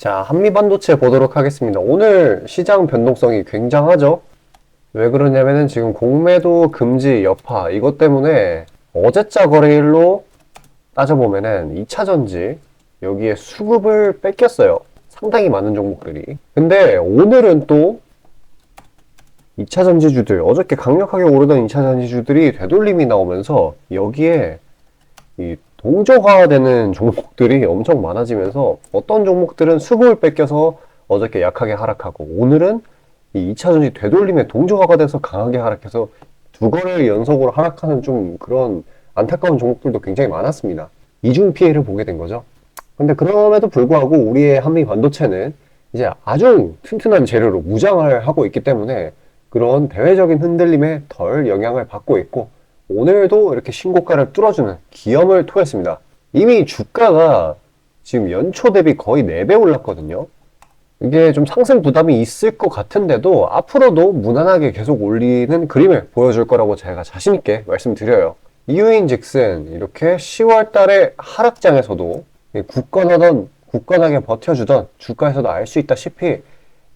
자, 한미반도체 보도록 하겠습니다. 오늘 시장 변동성이 굉장하죠? 왜 그러냐면은 지금 공매도 금지 여파 이것 때문에 어제자 거래일로 따져보면은 2차 전지 여기에 수급을 뺏겼어요. 상당히 많은 종목들이. 근데 오늘은 또 2차 전지주들, 어저께 강력하게 오르던 2차 전지주들이 되돌림이 나오면서 여기에 이 동조화되는 종목들이 엄청 많아지면서 어떤 종목들은 수급을 뺏겨서 어저께 약하게 하락하고 오늘은 이 2차 전지 되돌림에 동조화가 돼서 강하게 하락해서 두 거래일 연속으로 하락하는 좀 그런 안타까운 종목들도 굉장히 많았습니다. 이중 피해를 보게 된 거죠. 근데 그럼에도 불구하고 우리의 한미 반도체는 이제 아주 튼튼한 재료로 무장을 하고 있기 때문에 그런 대외적인 흔들림에 덜 영향을 받고 있고 오늘도 이렇게 신고가를 뚫어주는 기염을 토했습니다. 이미 주가가 지금 연초 대비 거의 4배 올랐거든요. 이게 좀 상승 부담이 있을 것 같은데도 앞으로도 무난하게 계속 올리는 그림을 보여줄 거라고 제가 자신있게 말씀드려요. 이유인 즉슨 이렇게 10월 달에 하락장에서도 굳건하던, 굳건하게 버텨주던 주가에서도 알 수 있다시피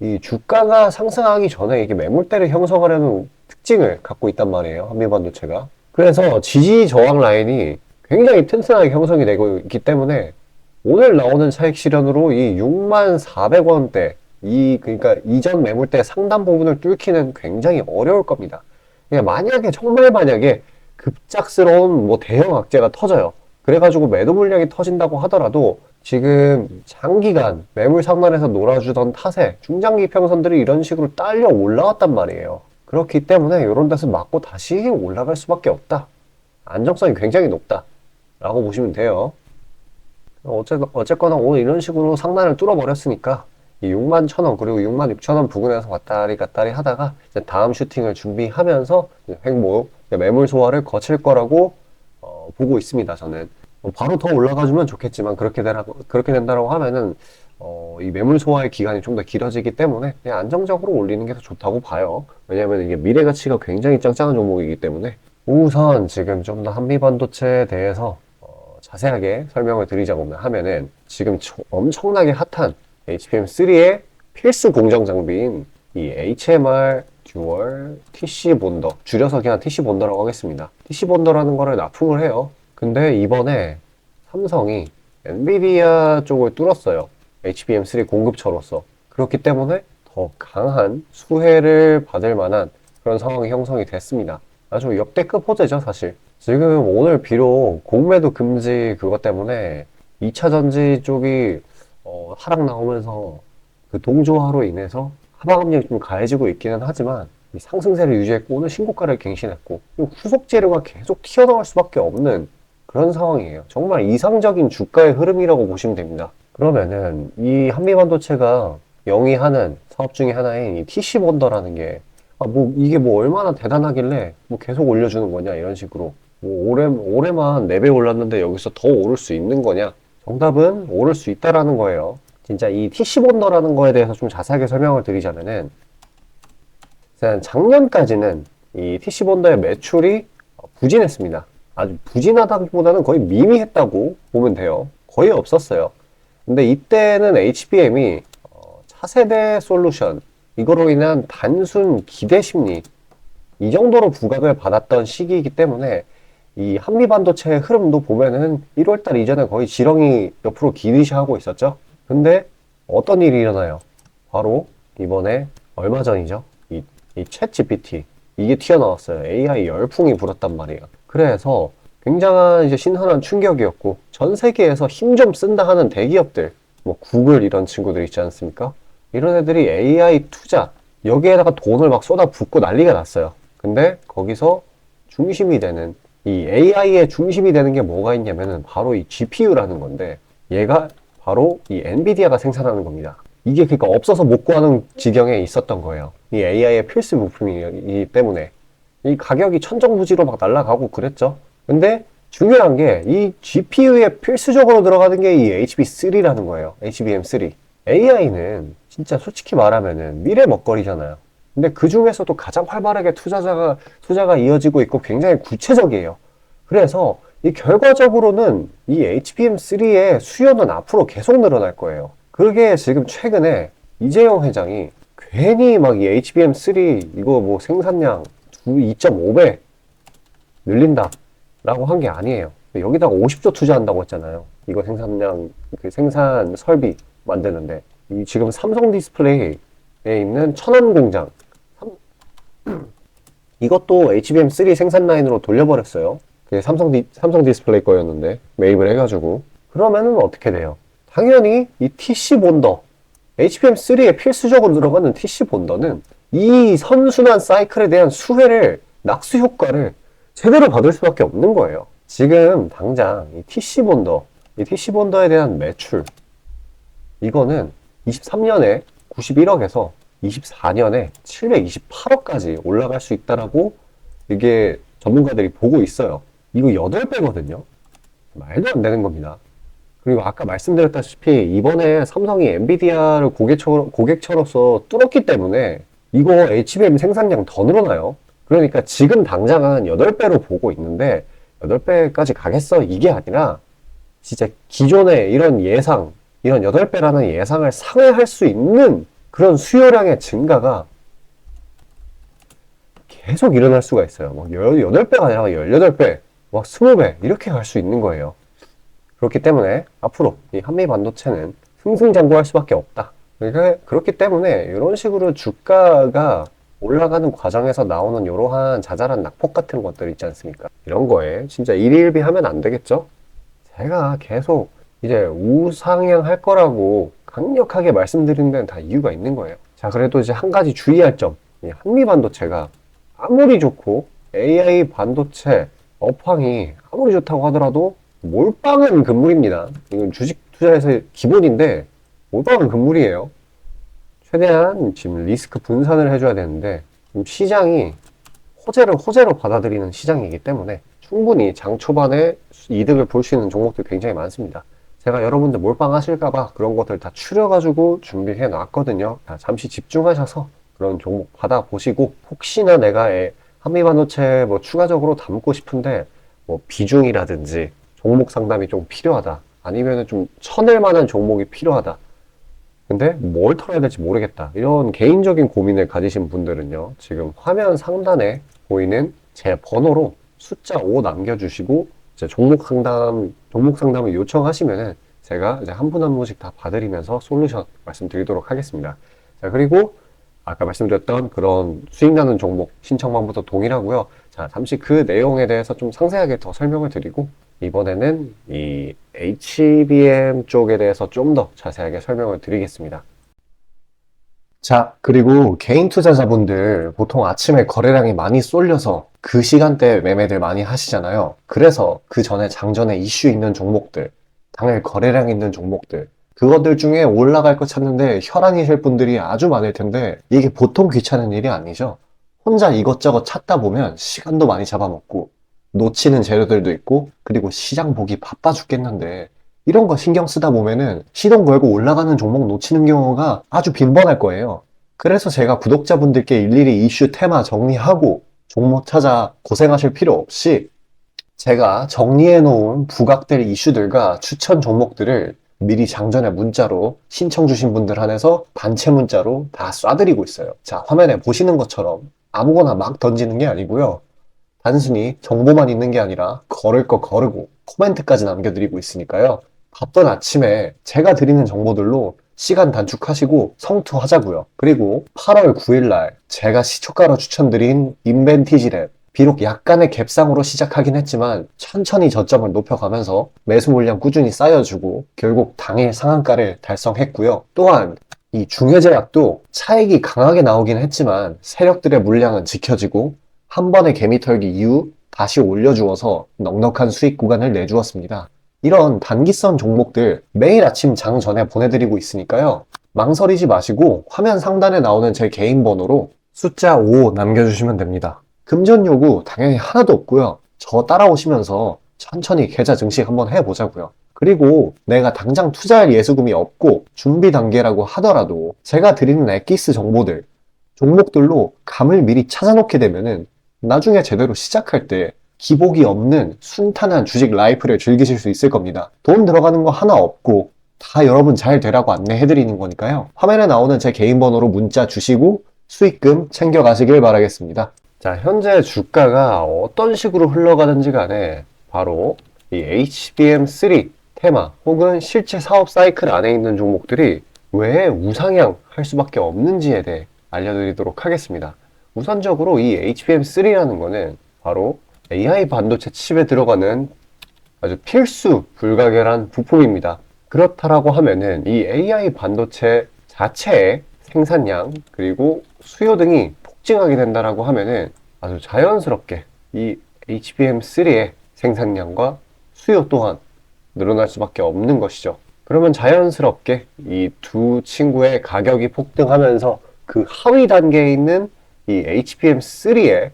이 주가가 상승하기 전에 이게 매물대를 형성하려는 특징을 갖고 있단 말이에요. 한미반도체가. 그래서 지지 저항 라인이 굉장히 튼튼하게 형성이 되고 있기 때문에 오늘 나오는 차익 실현으로 이 6만 400원대 이 그러니까 이전 매물대 상단 부분을 뚫기는 굉장히 어려울 겁니다. 만약에 정말 만약에 급작스러운 뭐 대형 악재가 터져요. 그래가지고 매도 물량이 터진다고 하더라도 지금 장기간 매물 상단에서 놀아주던 탓에 중장기 평선들이 이런 식으로 딸려 올라왔단 말이에요. 그렇기 때문에 이런 데서 맞고 다시 올라갈 수밖에 없다. 안정성이 굉장히 높다. 라고 보시면 돼요. 어쨌거나 오늘 이런 식으로 상단을 뚫어버렸으니까 이 6만 1천원 그리고 6만 6천원 부근에서 왔다리 갔다리 하다가 다음 슈팅을 준비하면서 횡보 매물 소화를 거칠 거라고 어, 보고 있습니다. 저는 뭐 바로 더 올라가주면 좋겠지만 그렇게 되라 그렇게 된다라고 하면은 어, 이 매물 소화의 기간이 좀 더 길어지기 때문에 그냥 안정적으로 올리는 게 더 좋다고 봐요. 왜냐하면 이게 미래 가치가 굉장히 짱짱한 종목이기 때문에 우선 지금 좀 더 한미 반도체에 대해서 어, 자세하게 설명을 드리자고 하면은 지금 초- 엄청나게 핫한 HBM3의 필수 공정 장비인 이 HMR 듀얼 TC 본더 줄여서 그냥 TC 본더라고 하겠습니다. TC 본더라는 거를 납품을 해요. 근데 이번에 삼성이 엔비디아 쪽을 뚫었어요. HBM3 공급처로서. 그렇기 때문에 더 강한 수혜를 받을 만한 그런 상황이 형성이 됐습니다. 아주 역대급 호재죠, 사실. 지금 오늘 비록 공매도 금지 그것 때문에 2차 전지 쪽이 어, 하락 나오면서 그 동조화로 인해서 하방 압력이 좀 가해지고 있기는 하지만 이 상승세를 유지했고 오늘 신고가를 갱신했고 후속 재료가 계속 튀어나올 수밖에 없는 그런 상황이에요. 정말 이상적인 주가의 흐름이라고 보시면 됩니다. 그러면은 이 한미반도체가 영위하는 사업 중에 하나인 이 TC 본더라는 게 아, 뭐 이게 뭐 얼마나 대단하길래 뭐 계속 올려주는 거냐 이런 식으로 뭐 올해 올해만 4배 올랐는데 여기서 더 오를 수 있는 거냐? 정답은 오를 수 있다라는 거예요. 진짜 이 TC 본더라는 거에 대해서 좀 자세하게 설명을 드리자면은 일단 작년까지는 이 TC 본더의 매출이 부진했습니다. 아주 부진하다기보다는 거의 미미했다고 보면 돼요. 거의 없었어요. 근데 이때는 HBM이 어, 차세대 솔루션 이거로 인한 단순 기대 심리 이 정도로 부각을 받았던 시기이기 때문에 이 한미 반도체의 흐름도 보면은 1월달 이전에 거의 지렁이 옆으로 기듯이 하고 있었죠. 근데 어떤 일이 일어나요? 바로 이번에 얼마 전이죠. 이, 이챗 GPT 이게 튀어나왔어요. AI 열풍이 불었단 말이에요. 그래서 굉장한 이제 신선한 충격이었고 전 세계에서 힘 좀 쓴다 하는 대기업들 뭐 구글 이런 친구들 있지 않습니까? 이런 애들이 AI 투자 여기에다가 돈을 막 쏟아붓고 난리가 났어요. 근데 거기서 중심이 되는 이 AI의 중심이 되는 게 뭐가 있냐면은 바로 이 GPU라는 건데 얘가 바로 이 엔비디아가 생산하는 겁니다. 이게 그러니까 없어서 못 구하는 지경에 있었던 거예요. 이 AI의 필수 부품이기 때문에 이 가격이 천정부지로 막 날아가고 그랬죠. 근데 중요한 게 이 GPU에 필수적으로 들어가는 게 이 HB3라는 거예요. HBM3. AI는 진짜 솔직히 말하면은 미래 먹거리잖아요. 근데 그 중에서도 가장 활발하게 투자자가, 투자가 이어지고 있고 굉장히 구체적이에요. 그래서 이 결과적으로는 이 HBM3의 수요는 앞으로 계속 늘어날 거예요. 그게 지금 최근에 이재용 회장이 괜히 막 이 HBM3 이거 뭐 생산량 2.5배 늘린다 라고 한 게 아니에요. 여기다가 50조 투자한다고 했잖아요. 이거 생산량, 그 생산 설비 만드는데. 이 지금 삼성 디스플레이에 있는 천안 공장. 삼- 이것도 HBM3 생산 라인으로 돌려버렸어요. 그게 삼성, 디, 삼성 디스플레이 거였는데, 매입을 해가지고. 그러면은 어떻게 돼요? 당연히 이 TC 본더, HBM3에 필수적으로 들어가는 TC 본더는 이 선순환 사이클에 대한 수혜를, 낙수 효과를 제대로 받을 수밖에 없는 거예요. 지금 당장 이 TC 본더, 이 TC 본더에 대한 매출, 이거는 23년에 91억에서 24년에 728억까지 올라갈 수 있다라고 이게 전문가들이 보고 있어요. 이거 8배거든요. 말도 안 되는 겁니다. 그리고 아까 말씀드렸다시피 이번에 삼성이 엔비디아를 고객처, 고객처로서 뚫었기 때문에 이거 HBM 생산량 더 늘어나요. 그러니까 지금 당장은 8배로 보고 있는데 8배까지 가겠어? 이게 아니라 진짜 기존의 이런 예상, 이런 8배라는 예상을 상회할 수 있는 그런 수요량의 증가가 계속 일어날 수가 있어요. 막 8배가 아니라 18배, 막 20배 이렇게 갈 수 있는 거예요. 그렇기 때문에 앞으로 이 한미 반도체는 승승장구할 수밖에 없다. 그러니까 그렇기 때문에 이런 식으로 주가가 올라가는 과정에서 나오는 이러한 자잘한 낙폭 같은 것들 있지 않습니까? 이런 거에 진짜 일일비 하면 안 되겠죠? 제가 계속 이제 우상향 할 거라고 강력하게 말씀드리는 데는 다 이유가 있는 거예요. 자, 그래도 이제 한 가지 주의할 점. 이 한미 반도체가 아무리 좋고 AI 반도체 업황이 아무리 좋다고 하더라도 몰빵은 금물입니다. 이건 주식 투자에서의 기본인데 몰빵은 금물이에요. 최대한 지금 리스크 분산을 해줘야 되는데 시장이 호재를 호재로 받아들이는 시장이기 때문에 충분히 장 초반에 이득을 볼 수 있는 종목들 굉장히 많습니다. 제가 여러분들 몰빵하실까봐 그런 것들 다 추려가지고 준비해 놨거든요. 자, 잠시 집중하셔서 그런 종목 받아보시고 혹시나 내가 애- 한미반도체 뭐 추가적으로 담고 싶은데 뭐 비중이라든지 종목 상담이 좀 필요하다. 아니면은 좀 쳐낼 만한 종목이 필요하다. 근데 뭘 털어야 될지 모르겠다. 이런 개인적인 고민을 가지신 분들은요. 지금 화면 상단에 보이는 제 번호로 숫자 5 남겨주시고 이제 종목 상담, 종목 상담을 요청하시면은 제가 이제 한 분한 분씩 다 봐드리면서 솔루션 말씀드리도록 하겠습니다. 자, 그리고 아까 말씀드렸던 그런 수익 나는 종목 신청만부터 동일하고요. 자, 잠시 그 내용에 대해서 좀 상세하게 더 설명을 드리고 이번에는 이 HBM 쪽에 대해서 좀 더 자세하게 설명을 드리겠습니다. 자, 그리고 개인 투자자분들 보통 아침에 거래량이 많이 쏠려서 그 시간대에 매매들 많이 하시잖아요. 그래서 그 전에 장전에 이슈 있는 종목들, 당일 거래량 있는 종목들, 그것들 중에 올라갈 거 찾는데 혈안이실 분들이 아주 많을 텐데 이게 보통 귀찮은 일이 아니죠. 혼자 이것저것 찾다 보면 시간도 많이 잡아먹고 놓치는 재료들도 있고 그리고 시장 보기 바빠 죽겠는데 이런 거 신경 쓰다 보면은 시동 걸고 올라가는 종목 놓치는 경우가 아주 빈번할 거예요. 그래서 제가 구독자분들께 일일이 이슈 테마 정리하고 종목 찾아 고생하실 필요 없이 제가 정리해 놓은 부각될 이슈들과 추천 종목들을 미리 장전에 문자로 신청 주신 분들 한해서 단체 문자로 다 쏴드리고 있어요. 자, 화면에 보시는 것처럼 아무거나 막 던지는 게 아니고요. 단순히 정보만 있는 게 아니라 걸을 거 거르고 코멘트까지 남겨드리고 있으니까요. 바쁜 아침에 제가 드리는 정보들로 시간 단축하시고 성투하자고요. 그리고 8월 9일 날 제가 시초가로 추천드린 인벤티지랩 비록 약간의 갭상으로 시작하긴 했지만 천천히 저점을 높여가면서 매수 물량 꾸준히 쌓여주고 결국 당일 상한가를 달성했고요. 또한 이 중해제약도 차익이 강하게 나오긴 했지만 세력들의 물량은 지켜지고 한 번의 개미 털기 이후 다시 올려주어서 넉넉한 수익 구간을 내주었습니다. 이런 단기성 종목들 매일 아침 장 전에 보내드리고 있으니까요. 망설이지 마시고 화면 상단에 나오는 제 개인 번호로 숫자 5 남겨주시면 됩니다. 금전 요구 당연히 하나도 없고요. 저 따라오시면서 천천히 계좌 증식 한번 해보자고요. 그리고 내가 당장 투자할 예수금이 없고 준비 단계라고 하더라도 제가 드리는 엑기스 정보들, 종목들로 감을 미리 찾아놓게 되면은 나중에 제대로 시작할 때 기복이 없는 순탄한 주식 라이프를 즐기실 수 있을 겁니다. 돈 들어가는 거 하나 없고 다 여러분 잘 되라고 안내해드리는 거니까요. 화면에 나오는 제 개인 번호로 문자 주시고 수익금 챙겨가시길 바라겠습니다. 자, 현재 주가가 어떤 식으로 흘러가든지 간에 바로 이 HBM3 테마 혹은 실제 사업 사이클 안에 있는 종목들이 왜 우상향 할 수밖에 없는지에 대해 알려드리도록 하겠습니다. 우선적으로 이 HBM3라는 거는 바로 AI 반도체 칩에 들어가는 아주 필수 불가결한 부품입니다. 그렇다라고 하면은 이 AI 반도체 자체의 생산량 그리고 수요 등이 폭증하게 된다라고 하면은 아주 자연스럽게 이 HBM3의 생산량과 수요 또한 늘어날 수밖에 없는 것이죠. 그러면 자연스럽게 이 두 친구의 가격이 폭등하면서 그 하위 단계에 있는 이 HBM3의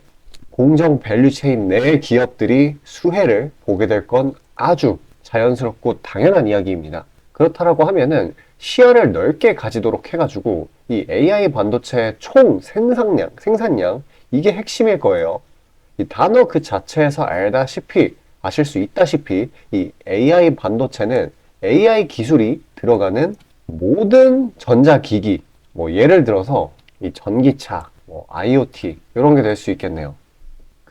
공정 밸류 체인 내 기업들이 수혜를 보게 될 건 아주 자연스럽고 당연한 이야기입니다. 그렇다라고 하면은 시야를 넓게 가지도록 해가지고 이 AI 반도체 총 생산량, 생산량 이게 핵심일 거예요. 이 단어 그 자체에서 알다시피 아실 수 있다시피 이 AI 반도체는 AI 기술이 들어가는 모든 전자기기, 뭐 예를 들어서 이 전기차, 뭐 IoT 이런 게 될 수 있겠네요.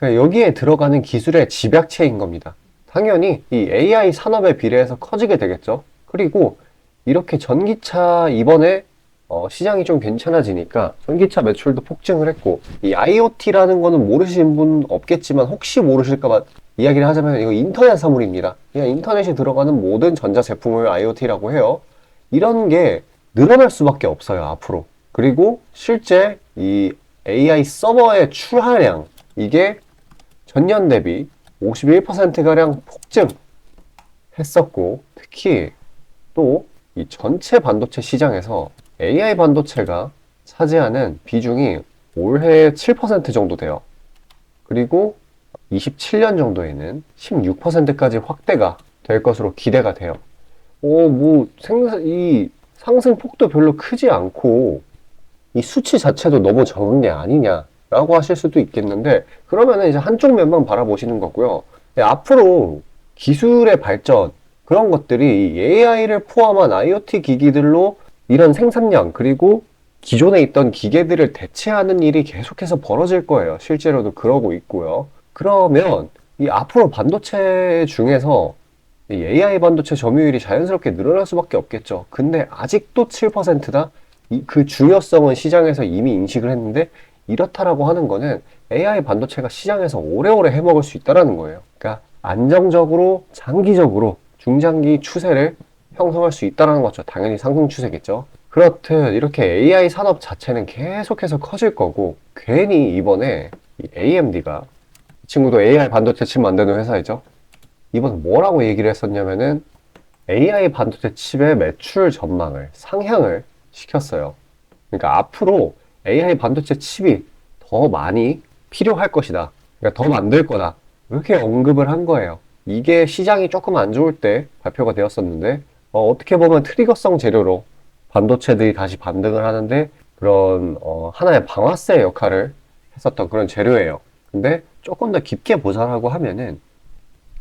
여기에 들어가는 기술의 집약체인 겁니다. 당연히 이 AI 산업에 비례해서 커지게 되겠죠. 그리고 이렇게 전기차 이번에 어, 시장이 좀 괜찮아지니까 전기차 매출도 폭증을 했고 이 IoT라는 거는 모르시는 분 없겠지만 혹시 모르실까봐 이야기를 하자면 이거 인터넷 사물입니다. 그냥 인터넷에 들어가는 모든 전자 제품을 IoT라고 해요. 이런 게 늘어날 수밖에 없어요 앞으로. 그리고 실제 이 AI 서버의 출하량 이게 전년 대비 51%가량 폭증했었고 특히 또 이 전체 반도체 시장에서 AI 반도체가 차지하는 비중이 올해 7% 정도 돼요. 그리고 27년 정도에는 16%까지 확대가 될 것으로 기대가 돼요. 오, 뭐, 생산, 이 상승 폭도 별로 크지 않고, 이 수치 자체도 너무 적은 게 아니냐라고 하실 수도 있겠는데, 그러면은 이제 한쪽 면만 바라보시는 거고요. 네, 앞으로 기술의 발전, 그런 것들이 AI를 포함한 IoT 기기들로 이런 생산량, 그리고 기존에 있던 기계들을 대체하는 일이 계속해서 벌어질 거예요. 실제로도 그러고 있고요. 그러면 이 앞으로 반도체 중에서 이 AI 반도체 점유율이 자연스럽게 늘어날 수밖에 없겠죠. 근데 아직도 7%다? 이, 그 중요성은 시장에서 이미 인식을 했는데 이렇다라고 하는 거는 AI 반도체가 시장에서 오래오래 해먹을 수 있다라는 거예요. 그러니까 안정적으로 장기적으로 중장기 추세를 형성할 수 있다는 거죠. 당연히 상승 추세겠죠. 그렇듯 이렇게 AI 산업 자체는 계속해서 커질 거고 괜히 이번에 AMD가 이 친구도 AI 반도체 칩 만드는 회사이죠. 이번 뭐라고 얘기를 했었냐면은 AI 반도체 칩의 매출 전망을 상향을 시켰어요. 그러니까 앞으로 AI 반도체 칩이 더 많이 필요할 것이다. 그러니까 더 만들 거다. 이렇게 언급을 한 거예요. 이게 시장이 조금 안 좋을 때 발표가 되었었는데 어, 떻게 보면 트리거성 재료로 반도체들이 다시 반등을 하는데 그런 어, 하나의 방아쇠 역할을 했었던 그런 재료예요. 근데 조금 더 깊게 보자라고 하면은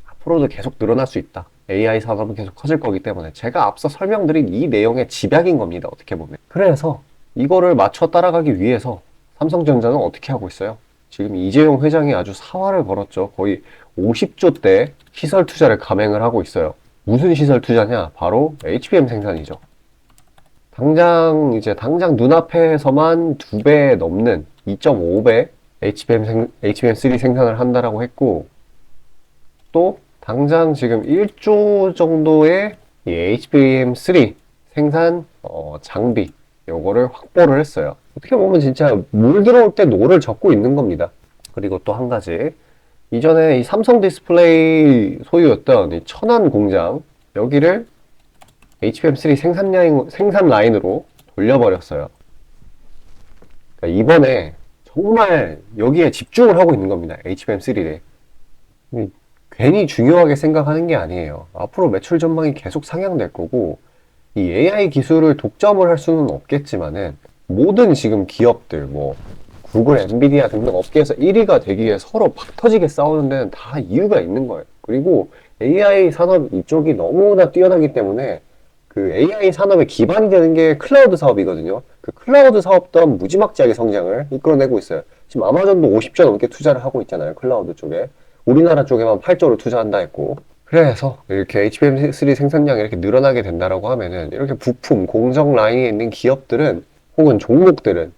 앞으로도 계속 늘어날 수 있다. AI 산업은 계속 커질 거기 때문에 제가 앞서 설명드린 이 내용의 집약인 겁니다. 어떻게 보면. 그래서 이거를 맞춰 따라가기 위해서 삼성전자는 어떻게 하고 있어요? 지금 이재용 회장이 아주 사활을 걸었죠. 거의 50조 대 시설 투자를 감행을 하고 있어요. 무슨 시설 투자냐? 바로 HBM 생산이죠. 당장 이제 당장 눈앞에서만 두 배 넘는 2.5배 HBM 생, HBM3 생산을 한다라고 했고 또 당장 지금 1조 정도의 이 HBM3 생산 어, 장비 요거를 확보를 했어요. 어떻게 보면 진짜 물 들어올 때 노를 젓고 있는 겁니다. 그리고 또 한 가지 이전에 이 삼성 디스플레이 소유였던 이 천안 공장 여기를 HBM3 생산 라인, 생산 라인으로 돌려버렸어요. 그러니까 이번에 정말 여기에 집중을 하고 있는 겁니다. HBM3에. 괜히 중요하게 생각하는 게 아니에요. 앞으로 매출 전망이 계속 상향될 거고, 이 AI 기술을 독점을 할 수는 없겠지만은, 모든 지금 기업들, 뭐, 구글, 엔비디아 등등 업계에서 1위가 되기 위해 서로 팍 터지게 싸우는 데는 다 이유가 있는 거예요. 그리고 AI 산업 이쪽이 너무나 뛰어나기 때문에 그 AI 산업의 기반이 되는 게 클라우드 사업이거든요. 그 클라우드 사업 또한 무지막지하게 성장을 이끌어내고 있어요. 지금 아마존도 50조 넘게 투자를 하고 있잖아요. 클라우드 쪽에. 우리나라 쪽에만 8조를 투자한다 했고. 그래서 이렇게 HBM3 생산량이 이렇게 늘어나게 된다라고 하면은 이렇게 부품, 공정 라인에 있는 기업들은 혹은 종목들은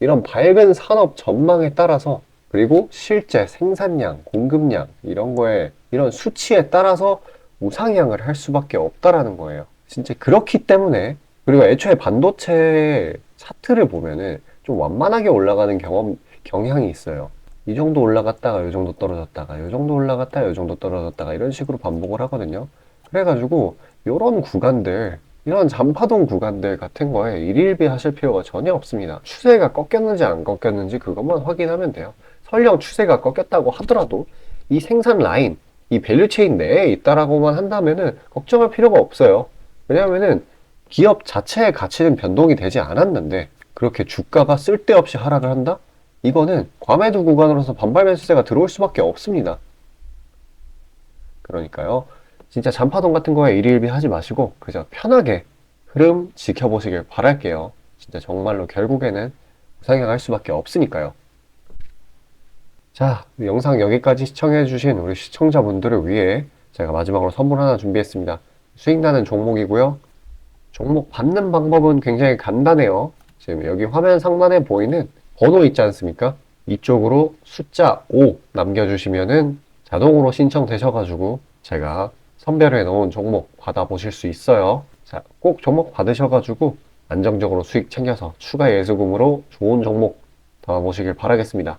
이런 밝은 산업 전망에 따라서 그리고 실제 생산량, 공급량 이런 거에 이런 수치에 따라서 우상향을 할 수밖에 없다라는 거예요. 진짜 그렇기 때문에 그리고 애초에 반도체 차트를 보면은 좀 완만하게 올라가는 경험 경향이 있어요. 이 정도 올라갔다가 이 정도 떨어졌다가 이 정도 올라갔다가 이 정도 떨어졌다가 이런 식으로 반복을 하거든요. 그래가지고 이런 구간들 이런 잔파동 구간들 같은 거에 일일비 하실 필요가 전혀 없습니다. 추세가 꺾였는지 안 꺾였는지 그것만 확인하면 돼요. 설령 추세가 꺾였다고 하더라도 이 생산 라인, 이 밸류 체인 내에 있다라고만 한다면은 걱정할 필요가 없어요. 왜냐하면은 기업 자체의 가치는 변동이 되지 않았는데 그렇게 주가가 쓸데없이 하락을 한다? 이거는 과매도 구간으로서 반발 매수세가 들어올 수밖에 없습니다. 그러니까요. 진짜 잔파동 같은 거에 일일비 하지 마시고 그저 편하게 흐름 지켜보시길 바랄게요. 진짜 정말로 결국에는 우상향할 수밖에 없으니까요. 자, 영상 여기까지 시청해주신 우리 시청자분들을 위해 제가 마지막으로 선물 하나 준비했습니다. 수익 나는 종목이고요. 종목 받는 방법은 굉장히 간단해요. 지금 여기 화면 상단에 보이는 번호 있지 않습니까? 이쪽으로 숫자 5 남겨주시면은 자동으로 신청되셔가지고 제가 선별해 놓은 종목 받아보실 수 있어요. 자, 꼭 종목 받으셔가지고 안정적으로 수익 챙겨서 추가 예수금으로 좋은 종목 담아보시길 바라겠습니다.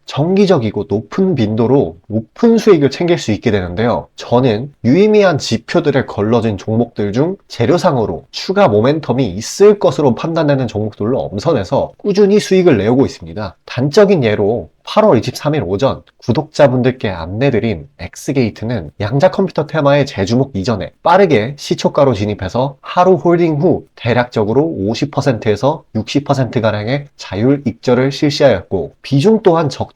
정기적이고 높은 빈도로 높은 수익을 챙길 수 있게 되는데요. 저는 유의미한 지표들에 걸러진 종목들 중 재료상으로 추가 모멘텀이 있을 것으로 판단되는 종목들로 엄선해서 꾸준히 수익을 내오고 있습니다. 단적인 예로 8월 23일 오전 구독자분들께 안내드린 엑스게이트는 양자 컴퓨터 테마의 재주목 이전에 빠르게 시초가로 진입해서 하루 홀딩 후 대략적으로 50%에서 60%가량의 자율 익절을 실시하였고 비중 또한 적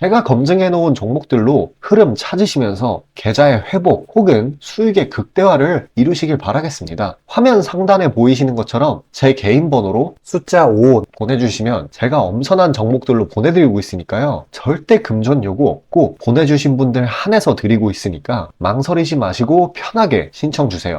제가 검증해 놓은 종목들로 흐름 찾으시면서 계좌의 회복 혹은 수익의 극대화를 이루시길 바라겠습니다. 화면 상단에 보이시는 것처럼 제 개인 번호로 숫자 5 보내주시면 제가 엄선한 종목들로 보내드리고 있으니까요. 절대 금전 요구 없고 보내주신 분들 한해서 드리고 있으니까 망설이지 마시고 편하게 신청 주세요.